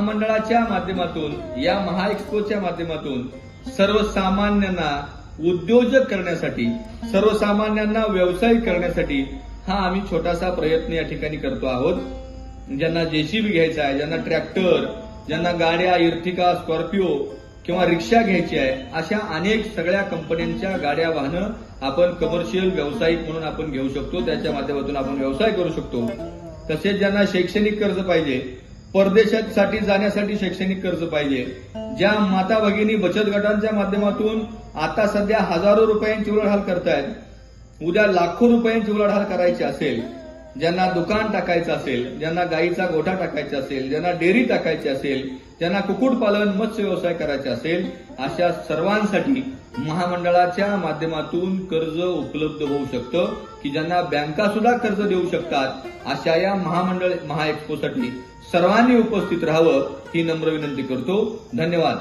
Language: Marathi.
महामंडळाच्या माध्यमातून या महाएक्स्पोच्या माध्यमातून सर्वसामान्यांना उद्योजक करण्यासाठी सर्वसामान्यांना व्यवसाय करण्यासाठी हा आम्ही छोटासा प्रयत्न या ठिकाणी करतो आहोत. ज्यांना जेसीबी घ्यायचा आहे ज्यांना ट्रॅक्टर ज्यांना गाड्या इर्टिका स्कॉर्पिओ किंवा रिक्षा घ्यायची आहे अशा अनेक सगळ्या कंपन्यांच्या गाड्या वाहनं आपण कमर्शियल व्यावसायिक म्हणून आपण घेऊ शकतो. त्याच्या माध्यमातून आपण व्यवसाय करू शकतो. तसेच ज्यांना शैक्षणिक कर्ज पाहिजे परदेशासाठी जाण्यासाठी शैक्षणिक कर्ज पाहिजे. ज्या माता भगिनी बचत गटांच्या माध्यमातून आता सध्या हजारो रुपयांची उलाढाल करतायत. उद्या लाखो रुपयांची उलाढाल करायची असेल. ज्यांना दुकान टाकायचं असेल ज्यांना गाईचा गोठा टाकायचा असेल ज्यांना डेअरी टाकायची असेल ज्यांना कुक्कुटपालन मत्स्य व्यवसाय करायचा असेल अशा सर्वांसाठी महामंडळाच्या माध्यमातून कर्ज उपलब्ध होऊ शकतं. की ज्यांना बँका सुद्धा कर्ज देऊ शकतात अशा या महामंडळ महाएक्स्पोसाठी सर्वांनी उपस्थित राहावं ही नम्र विनंती करतो. धन्यवाद.